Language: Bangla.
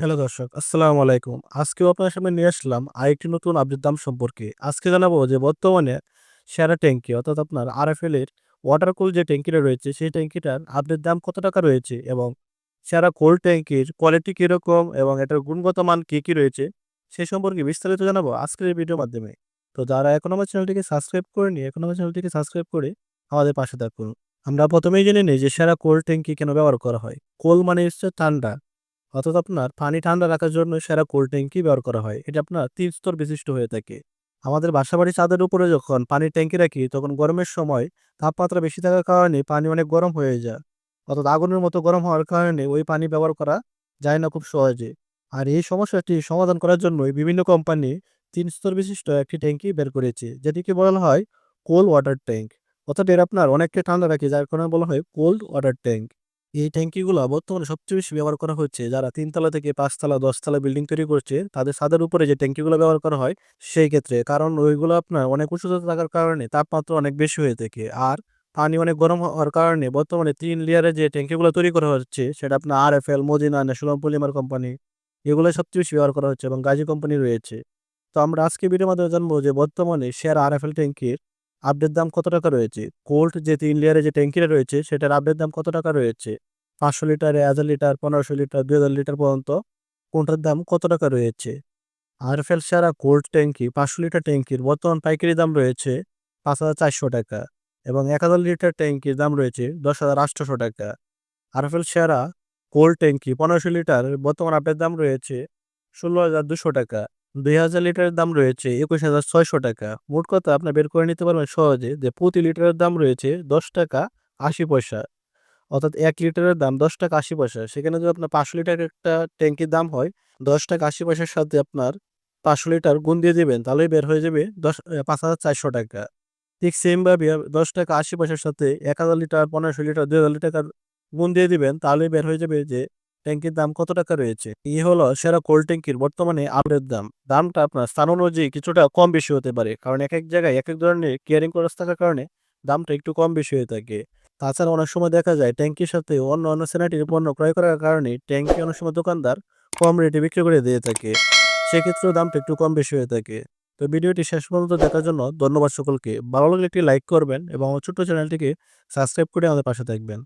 হ্যালো দর্শক, আসসালামু আলাইকুম। আজকেও আপনার সামনে নিয়ে আসলাম আরেকটি নতুন আপডেট দাম সম্পর্কে। আজকে জানাব যে বর্তমানে সেরা ট্যাঙ্কি অর্থাৎ আপনার আরএফএল এর ওয়াটার কুল যে ট্যাঙ্কিটা রয়েছে সেই ট্যাঙ্কিটার আপডেট দাম কত টাকা রয়েছে এবং সেরা কোল্ড ট্যাঙ্কির কোয়ালিটি কীরকম এবং এটার গুণগত মান কী কী রয়েছে সে সম্পর্কে বিস্তারিত জানাব আজকের এই ভিডিওর মাধ্যমে। তো যারা এখন আমার চ্যানেলটিকে সাবস্ক্রাইব করেনি, এখন আমার চ্যানেলটিকে সাবস্ক্রাইব করে আমাদের পাশে থাকুন। আমরা প্রথমেই জেনে নিই যে সেরা কোল্ড ট্যাঙ্কি কেন ব্যবহার করা হয়। কোল মানে হচ্ছে ঠান্ডা। অর্থাৎ আপনার পানি ঠান্ডা রাখার জন্য সেরা কোল্ড ট্যাঙ্কি ব্যবহার করা হয়। এটা আপনার ৩ স্তর বিশিষ্ট হয়ে থাকে। আমাদের বাসাবাড়ি ছাদের উপরে যখন পানির ট্যাঙ্কি রাখি, তখন গরমের সময় তাপমাত্রা বেশি থাকার কারণে পানি অনেক গরম হয়ে যায়। অর্থাৎ আগুনের মতো গরম হওয়ার কারণে ওই পানি ব্যবহার করা যায় না খুব সহজে। আর এই সমস্যাটি সমাধান করার জন্যই বিভিন্ন কোম্পানি ৩ স্তর বিশিষ্ট একটি ট্যাঙ্কি বের করেছে। যেটিকে বলা হয় কোল্ড ওয়াটার ট্যাঙ্ক। অর্থাৎ এর আপনার অনেকটা ঠান্ডা রাখে, যার কারণে বলা হয় কোল্ড ওয়াটার ট্যাঙ্ক। এই ট্যাঙ্কিগুলো বর্তমানে সবচেয়ে বেশি ব্যবহার করা হচ্ছে যারা ৩ তলা থেকে ৫ তলা ১০ তলা বিল্ডিং তৈরি করছে তাদের ছাদের উপরে যে ট্যাঙ্কিগুলো ব্যবহার করা হয় সেই ক্ষেত্রে। কারণ ওইগুলো আপনার অনেক উঁচুতে থাকার কারণে তাপমাত্রা অনেক বেশি হয়ে থাকে। আর পানি অনেক গরম হওয়ার কারণে বর্তমানে তিন লেয়ারে যে ট্যাঙ্কিগুলো তৈরি করা হচ্ছে সেটা আপনার RFL, Madina, national polymer company এগুলোই সবচেয়ে বেশি ব্যবহার করা হচ্ছে এবং গাজী কোম্পানি রয়েছে। তো আমরা আজকে ভিডিওর মাধ্যমে জানব যে বর্তমানে সেরা এল ট্যাঙ্কির আপডেট দাম কত টাকা রয়েছে। কোল্ড যে ৩ লেয়ারে যে ট্যাঙ্কিটা রয়েছে সেটার আপডেট দাম কত টাকা রয়েছে। ৫০০ লিটার, ১০০০ লিটার, পনেরোশো লিটার, ২০০০ লিটার পর্যন্ত কোনটার দাম কত টাকা রয়েছে। আরএফএল সেরা কোল্ড ট্যাঙ্কি ৫০০ লিটার ট্যাঙ্কির বর্তমান পাইকারি দাম রয়েছে ৫,৪০০ টাকা এবং ১০০০ লিটার ট্যাঙ্কির দাম রয়েছে ১০,৮০০ টাকা। আরএফএল সেরা কোল্ড ট্যাঙ্কি পনেরোশো লিটার বর্তমান আপডেট দাম রয়েছে ১৬,২০০ টাকা। ২০০০ লিটারের দাম রয়েছে ২১,৬০০ টাকা। মোট কথা আপনারা বের করে নিতে পারবেন সহজে যে প্রতি লিটারের দাম রয়েছে ১০ টাকা ৮০ পয়সা। অর্থাৎ এক লিটারের দাম ১০ টাকা ৮০ পয়সা। সেখানে যদি আপনার পাঁচশো লিটার একটা ট্যাঙ্কির দাম হয় ১০ টাকা ৮০ পয়সার সাথে আপনার ৫০০ লিটার গুণ দিয়ে দিবেন তাহলেই বের হয়ে যাবে দশ ৫,৪০০ টাকা। ঠিক সেম ভাবে ১০ টাকা ৮০ পয়সার সাথে ১০০০ লিটার, পনেরোশো লিটার, ২০০০ লিটার গুণ দিয়ে দিবেন তাহলেই বের হয়ে যাবে যে ট্যাঙ্কির দাম কত টাকা রয়েছে। এই হলো সেরা কোল্ড ট্যাঙ্কির বর্তমানে আপডেট দাম। দামটা আপনার স্থান অনুযায়ী কিছুটা কম বেশি হতে পারে। কারণ এক এক জায়গায় এক এক ধরনের কেয়ারিং খরচ থাকার কারণে দামটা একটু কম বেশি হয়ে থাকে। তাছাড়া অনেক সময় দেখা যায় ট্যাঙ্কির সাথে অন্য, অন্য স্যানিটারি পণ্য ক্রয় করার কারণে ট্যাঙ্কি অনেক সময় দোকানদার কম রেটে বিক্রি করে দিয়ে থাকে। সেক্ষেত্রেও দামটা একটু কম বেশি হয়ে থাকে। তো ভিডিওটি শেষ পর্যন্ত দেখার জন্য ধন্যবাদ সকলকে। ভালো লাগলে একটি লাইক করবেন এবং ছোট্ট চ্যানেলটিকে সাবস্ক্রাইব করে আমাদের পাশে থাকবেন।